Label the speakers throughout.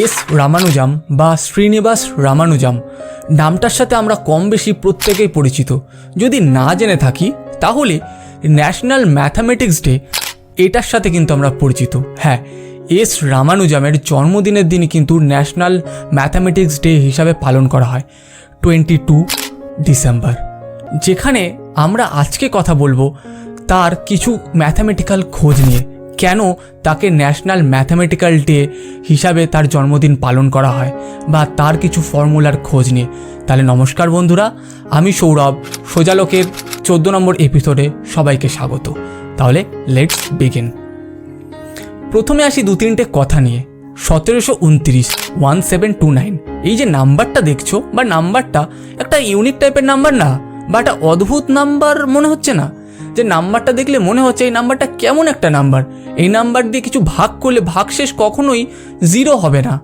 Speaker 1: S রামানুজাম বা শ্রীনিবাস রামানুজাম। নামটার সাথে আমরা কম বেশি প্রত্যেকেই পরিচিত। যদি না জেনে থাকি, তাহলে ন্যাশনাল ম্যাথামেটিক্স ডে এটার সাথে কিন্তু আমরা পরিচিত। হ্যাঁ এস রামানুজামের জন্মদিনের দিনই কিন্তু ন্যাশনাল ম্যাথামেটিক্স ডে হিসাবে পালন করা হয় টোয়েন্টি টু ডিসেম্বর যেখানে আমরা আজকে কথা বলব তার কিছু ম্যাথামেটিক্যাল খোঁজ নিয়ে। কেন তাকে ন্যাশনাল ম্যাথামেটিক্যাল ডে হিসাবে তার জন্মদিন পালন করা হয় বা তার কিছু ফর্মুলার খোঁজ নিয়ে? তাহলে নমস্কার বন্ধুরা, আমি সৌরভ, সোজালোকের চোদ্দ নম্বর এপিসোডে সবাইকে স্বাগত। তাহলে লেটস বিগিন প্রথমে আসি দু তিনটে কথা নিয়ে। সতেরোশো উনত্রিশ ওয়ান সেভেন টু নাইন এই যে নাম্বারটা দেখছ, বা নাম্বারটা একটা ইউনিক টাইপের নাম্বার না, বা একটা অদ্ভুত নাম্বার মনে হচ্ছে না? যে নাম্বারটা দেখলে মনে হচ্ছে এই নাম্বারটা কেমন একটা নাম্বার। এই নাম্বার দিয়ে কিছু ভাগ করলে ভাগশেষ কখনোই জিরো হবে না।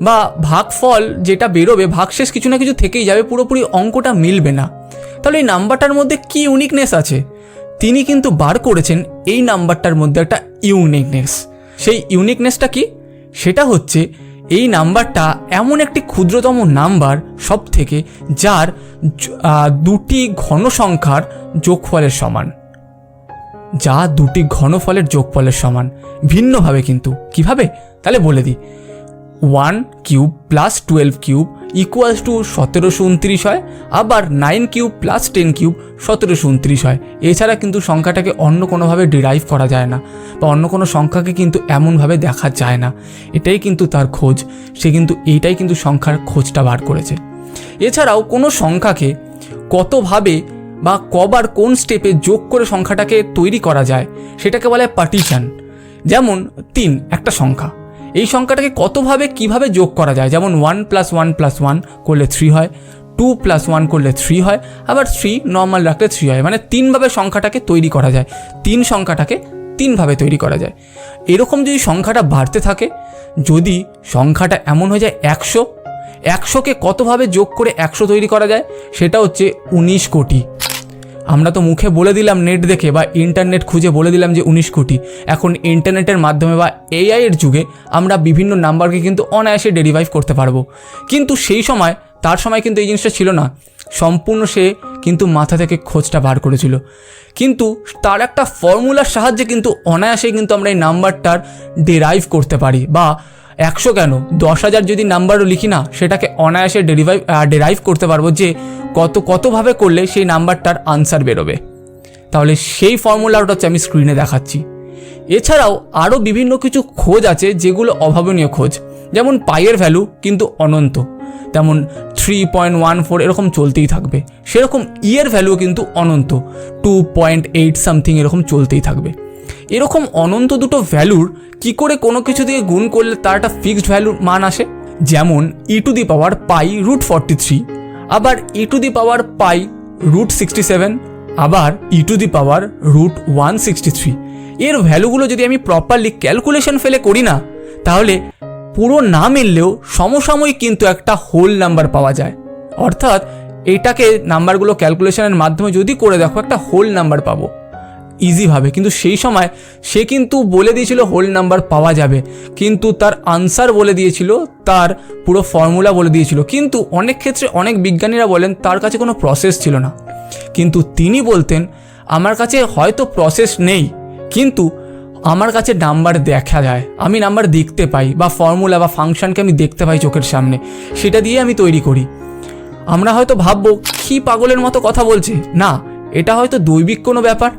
Speaker 1: বা ভাগফল যেটা বেরোবে, ভাগশেষ কিছু না কিছু থেকেই যাবে, পুরোপুরি অঙ্কটা মিলবে না। তাহলে এই নাম্বারটার মধ্যে কি ইউনিকনেস আছে? তিনি কিন্তু বার করেছেন এই নাম্বারটার মধ্যে একটা ইউনিকনেস সেই ইউনিকনেসটা কি? সেটা হচ্ছে এই নাম্বারটা এমন একটি ক্ষুদ্রতম নাম্বার সব থেকে যার দুটি ঘন সংখ্যার যোগফলের সমান। যা দুটি ঘনফলের যোগফলের সমান। ভিন্নভাবে কিন্তু। কীভাবে? তাহলে বলে দিই। One cube plus twelve cube equals to সতেরোশো উনত্রিশ হয়, আবার nine cube plus ten cube সতেরোশো উনত্রিশ হয়। এছাড়া কিন্তু সংখ্যাটাকে অন্য কোনোভাবে ডিরাইভ করা যায় না বা অন্য কোনো সংখ্যাকে কিন্তু এমনভাবে দেখা যায় না। এটাই কিন্তু তার খোঁজ। সে কিন্তু এইটাই কিন্তু সংখ্যার খোঁজটা বার করেছে। এছাড়াও কোনো সংখ্যাকে কতভাবে বা কবার কোন স্টেপে যোগ করে সংখ্যাটাকে তৈরি করা যায়, সেটাকে বলে পার্টিশন যেমন তিন, একটা সংখ্যা। এই সংখ্যাটাকে কতভাবে, কীভাবে যোগ করা যায়? যেমন one plus one plus one করলে থ্রি হয় টু প্লাস ওয়ান করলে থ্রি হয়, আবার থ্রি নর্মাল রাখলে থ্রি হয়। মানে তিনভাবে সংখ্যাটাকে তৈরি করা যায়। তিন সংখ্যাটাকে তিনভাবে তৈরি করা যায়। এরকম যদি সংখ্যাটা বাড়তে থাকে, যদি সংখ্যাটা এমন হয়ে যায় একশো, একশোকে কতভাবে যোগ করে একশো তৈরি করা যায়? সেটা হচ্ছে উনিশ কোটি। আমরা তো মুখে বলে দিলাম নেট দেখে বা ইন্টারনেট খুঁজে বলে দিলাম যে উনিশ কোটি। এখন ইন্টারনেটের মাধ্যমে বা এআই এর যুগে আমরা বিভিন্ন নাম্বারকে কিন্তু অনায়াসে ডেরিভাইভ করতে পারব। কিন্তু সেই সময়, তার সময় কিন্তু এই জিনিসটা ছিল না। সম্পূর্ণ সে কিন্তু মাথা থেকে খোঁজটা বার করেছিল। কিন্তু তার একটা ফর্মুলার সাহায্যে কিন্তু অনায়াসে কিন্তু আমরা এই নাম্বারটার ডেরাইভ করতে পারি বা একশো কেন? দশ হাজার যদি নাম্বারও লিখি না, সেটাকে অনায়াসে ডেরিভাইভ ডেরাইভ করতে পারব যে কত কতভাবে করলে সেই নাম্বারটার আনসার বেরোবে। তাহলে সেই ফর্মুলাটা হচ্ছে আমি স্ক্রিনে দেখাচ্ছি। এছাড়াও আরও বিভিন্ন কিছু খোঁজ আছে যেগুলো অভাবনীয় খোঁজ। যেমন পাইয়ের ভ্যালু কিন্তু অনন্ত। তেমন থ্রি পয়েন্ট ওয়ান ফোর এরকম চলতেই থাকবে। সেরকম ইয়ের ভ্যালু কিন্তু অনন্ত। টু পয়েন্ট এইট সামথিং এরকম চলতেই থাকবে। এরকম অনন্ত দুটো ভ্যালুর কি করে কোনো কিছু দিয়ে গুণ করলে তার একটা ফিক্সড ভ্যালুর মান আসে? যেমন e to the power pi root forty three আবার e to the power pi root sixty seven আবার e to the power root one sixty three এর ভ্যালুগুলো যদি আমি প্রপারলি ক্যালকুলেশন ফেলে করি না, তাহলে পুরো না মিললেও সমসাময়িক কিন্তু একটা হোল নাম্বার পাওয়া যায়। অর্থাৎ এটাকে নাম্বারগুলো ক্যালকুলেশনের মাধ্যমে যদি করে দেখো, একটা হোল নাম্বার পাবো। ইজিভাবে কিন্তু সেই সময় সে কিন্তু বলে দিয়েছিল হোল নাম্বার পাওয়া যাবে। কিন্তু তার আনসার বলে দিয়েছিল, তার পুরো ফর্মুলা বলে দিয়েছিল। কিন্তু অনেক ক্ষেত্রে অনেক বিজ্ঞানীরা বলেন তার কাছে কোনো প্রসেস ছিল না। কিন্তু তিনি বলতেন, আমার কাছে হয়তো প্রসেস নেই, কিন্তু আমার কাছে নাম্বার দেখা যায়। আমি নাম্বার দেখতে পাই বা ফর্মুলা বা ফাংশনকে আমি দেখতে পাই চোখের সামনে। সেটা দিয়ে আমি তৈরি করি। আমরা হয়তো ভাববো, কি পাগলের মতো কথা বলছে? না, এটা হয়তো দৈবিক কোনো ব্যাপার।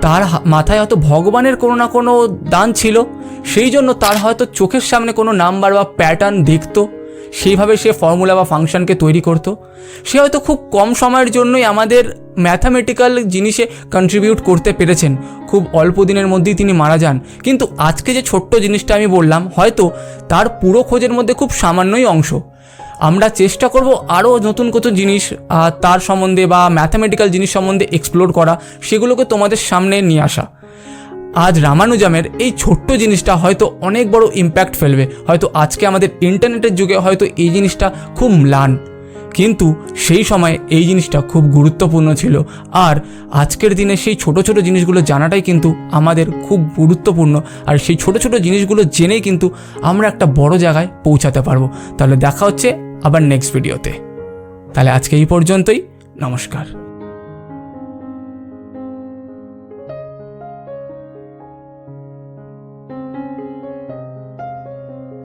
Speaker 1: তার মাথায় হয়তো ভগবানের কোনো না কোনো দান ছিল। সেই জন্য তার হয়তো চোখের সামনে কোনো নাম্বার বা প্যাটার্ন দেখতো। সেইভাবে সে ফর্মুলা বা ফাংশনকে তৈরি করতো। সে হয়তো খুব কম সময়ের জন্যই আমাদের ম্যাথামেটিক্যাল জিনিসে কন্ট্রিবিউট করতে পেরেছেন। খুব অল্প দিনের মধ্যেই তিনি মারা যান। কিন্তু আজকে যে ছোট্ট জিনিসটা আমি বললাম, হয়তো তার পুরো খোঁজের মধ্যে খুব সামান্যই অংশ। আমরা চেষ্টা করব আরও নতুন নতুন জিনিস তার সম্বন্ধে বা ম্যাথামেটিক্যাল জিনিস সম্বন্ধে এক্সপ্লোর করা, সেগুলোকে তোমাদের সামনে নিয়ে আসা। আজ রামানুজামের এই ছোট্ট জিনিসটা হয়তো অনেক বড় ইম্প্যাক্ট ফেলবে। হয়তো আজকে আমাদের ইন্টারনেটের যুগে হয়তো এই জিনিসটা খুব ম্লান। কিন্তু সেই সময় এই জিনিসটা খুব গুরুত্বপূর্ণ ছিল। আর আজকের দিনে সেই ছোট ছোট জিনিসগুলো জানাটাই কিন্তু আমাদের খুব গুরুত্বপূর্ণ। আর সেই ছোট ছোট জিনিসগুলো জেনেই কিন্তু আমরা একটা বড় জায়গায় পৌঁছাতে পারব। তাহলে দেখা হচ্ছে আবার নেক্সট ভিডিওতে তাহলে আজকে এই পর্যন্তই নমস্কার।